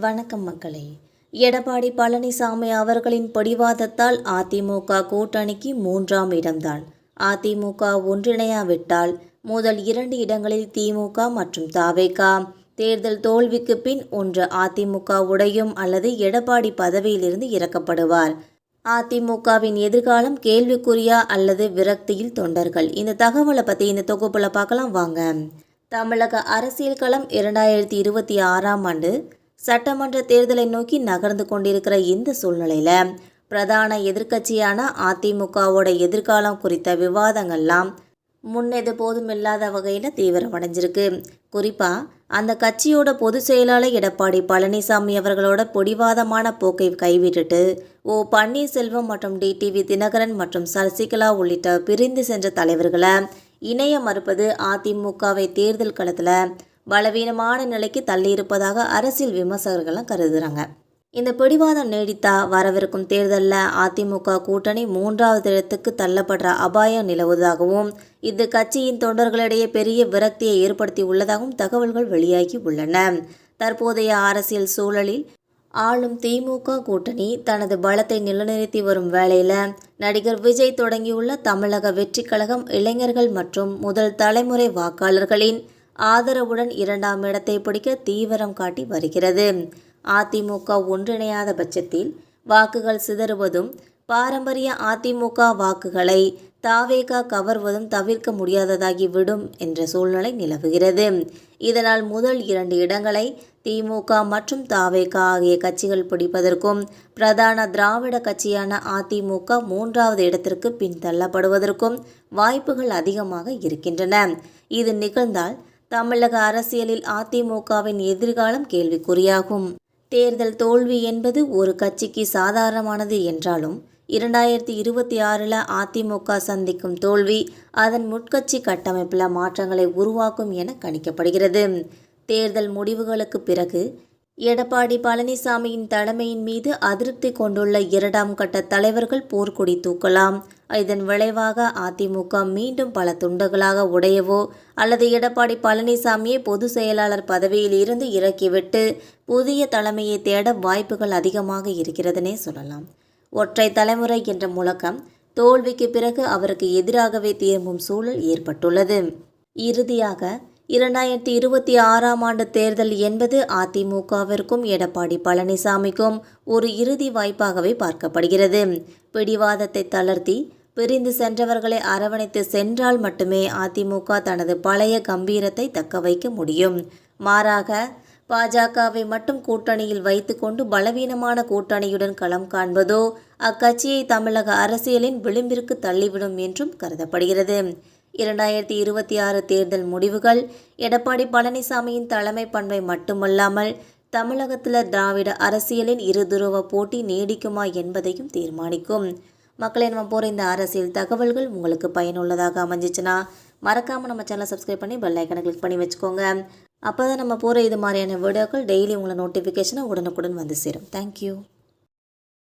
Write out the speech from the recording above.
வணக்கம் மக்களே. எடப்பாடி பழனிசாமி அவர்களின் பிடிவாதத்தால் அதிமுக கூட்டணிக்கு மூன்றாம் இடம்தான். அதிமுக ஒன்றிணையாவிட்டால் முதல் இரண்டு இடங்களில் திமுக மற்றும் தாவேகா. தேர்தல் தோல்விக்கு பின் ஒன்று அதிமுக உடையும் அல்லது எடப்பாடி பதவியிலிருந்து இறக்கப்படுவார். அதிமுகவின் எதிர்காலம் கேள்விக்குறியா அல்லது விரக்தியில் தொண்டர்கள்? இந்த தகவலை பற்றி இந்த தொகுப்பில் பார்க்கலாம் வாங்க. தமிழக அரசியல் களம் இரண்டாயிரத்தி இருபத்தி ஆறாம் ஆண்டு சட்டமன்ற தேர்தலை நோக்கி நகர்ந்து கொண்டிருக்கிற இந்த சூழ்நிலையில் பிரதான எதிர்க்கட்சியான அதிமுகவோட எதிர்காலம் குறித்த விவாதங்கள்லாம் முன்னெது போதும் இல்லாத வகையில் தீவிரமடைஞ்சிருக்கு. குறிப்பாக அந்த கட்சியோட பொதுச் செயலாளர் எடப்பாடி பழனிசாமி அவர்களோட பொடிவாதமான போக்கை கைவிட்டுட்டு ஓ பன்னீர்செல்வம் மற்றும் டிடிவி தினகரன் மற்றும் சசிகலா உள்ளிட்ட பிரிந்து சென்ற தலைவர்களை இணைய மறுப்பது அதிமுகவை தேர்தல் களத்தில் பலவீனமான நிலைக்கு தள்ளியிருப்பதாக அரசியல் விமர்சகர்கள்லாம் கருதுகிறாங்க இந்த பிடிவாதம் நீடித்தா வரவிருக்கும் தேர்தலில் அதிமுக கூட்டணி மூன்றாவது இடத்துக்கு தள்ளப்படுற அபாயம் நிலவுவதாகவும் இது கட்சியின் தொண்டர்களிடையே பெரிய விரக்தியை ஏற்படுத்தி உள்ளதாகவும் தகவல்கள் வெளியாகி உள்ளன. தற்போதைய அரசியல் சூழலில் ஆளும் திமுக கூட்டணி தனது பலத்தை நிலைநிறுத்தி வரும் வேளையில் நடிகர் விஜய் தொடங்கியுள்ள தமிழக வெற்றிக் கழகம் இளைஞர்கள் மற்றும் முதல் தலைமுறை வாக்காளர்களின் ஆதரவுடன் இரண்டாம் இடத்தை பிடிக்க தீவிரம் காட்டி வருகிறது. அதிமுக ஒன்றிணையாத பட்சத்தில் வாக்குகள் சிதறுவதும் பாரம்பரிய அதிமுக வாக்குகளை தாவேகா கவர்வதும் தவிர்க்க முடியாததாகி விடும் என்ற சூழ்நிலை நிலவுகிறது. இதனால் முதல் இரண்டு இடங்களை திமுக மற்றும் தாவேகா ஆகிய கட்சிகள் பிடிப்பதற்கும் பிரதான திராவிட கட்சியான அதிமுக மூன்றாவது இடத்திற்கு பின்தள்ளப்படுவதற்கும் வாய்ப்புகள் அதிகமாக இருக்கின்றன. இது நிகழ்ந்தால் தமிழக அரசியலில் அதிமுகவின் எதிர்காலம் கேள்விக்குறியாகும். தேர்தல் தோல்வி என்பது ஒரு கட்சிக்கு சாதாரணமானது என்றாலும் இரண்டாயிரத்தி இருபத்தி ஆறில் அதிமுக சந்திக்கும் தோல்வி அதன் முட்கட்சி கட்டமைப்பில் மாற்றங்களை உருவாக்கும் என கணிக்கப்படுகிறது. தேர்தல் முடிவுகளுக்கு பிறகு எடப்பாடி பழனிசாமியின் தலைமையின் மீது அதிருப்தி கொண்டுள்ள இரண்டாம் கட்ட தலைவர்கள் போர்க்கொடி தூக்கலாம். இதன் விளைவாக அதிமுக மீண்டும் பல துண்டுகளாக உடையவோ அல்லது எடப்பாடி பழனிசாமியை பொதுச் செயலாளர் பதவியில் இருந்து இறக்கிவிட்டு புதிய தலைமையை தேட வாய்ப்புகள் அதிகமாக இருக்கிறதுனே சொல்லலாம். ஒற்றை தலைமுறை என்ற முழக்கம் தோல்விக்கு பிறகு அவருக்கு எதிராகவே திரும்பும் சூழல் ஏற்பட்டுள்ளது. இறுதியாக இரண்டாயிரத்தி இருபத்தி ஆறாம் ஆண்டு தேர்தல் என்பது அதிமுகவிற்கும் எடப்பாடி பழனிசாமிக்கும் ஒரு இறுதி வாய்ப்பாகவே பார்க்கப்படுகிறது. பிடிவாதத்தை தளர்த்தி பிரிந்து சென்றவர்களை அரவணைத்து சென்றால் மட்டுமே அதிமுக தனது பழைய கம்பீரத்தை தக்க வைக்க முடியும். மாறாக பாஜகவை மட்டும் கூட்டணியில் வைத்துக்கொண்டு பலவீனமான கூட்டணியுடன் களம் காண்பதோ அக்கட்சியை தமிழக அரசியலின் விளிம்பிற்கு தள்ளிவிடும் என்றும் கருதப்படுகிறது. இரண்டாயிரத்தி இருபத்தி ஆறு தேர்தல் முடிவுகள் எடப்பாடி பழனிசாமியின் தலைமை பண்பை மட்டுமல்லாமல் தமிழகத்தில் திராவிட அரசியலின் இருதுருவ போட்டி நீடிக்குமா என்பதையும் தீர்மானிக்கும். மக்களை நம்ம போகிற இந்த அரசியல் தகவல்கள் உங்களுக்கு பயனுள்ளதாக அமைஞ்சிச்சுன்னா மறக்காமல் நம்ம சேனலை சப்ஸ்கிரைப் பண்ணி பெல் ஐக்கனை கிளிக் பண்ணி வச்சுக்கோங்க. அப்போ தான் நம்ம போகிற இது மாதிரியான வீடியோக்கள் டெய்லி உங்களை நோட்டிஃபிகேஷனை உடனுக்குடன் வந்து சேரும். தேங்க்யூ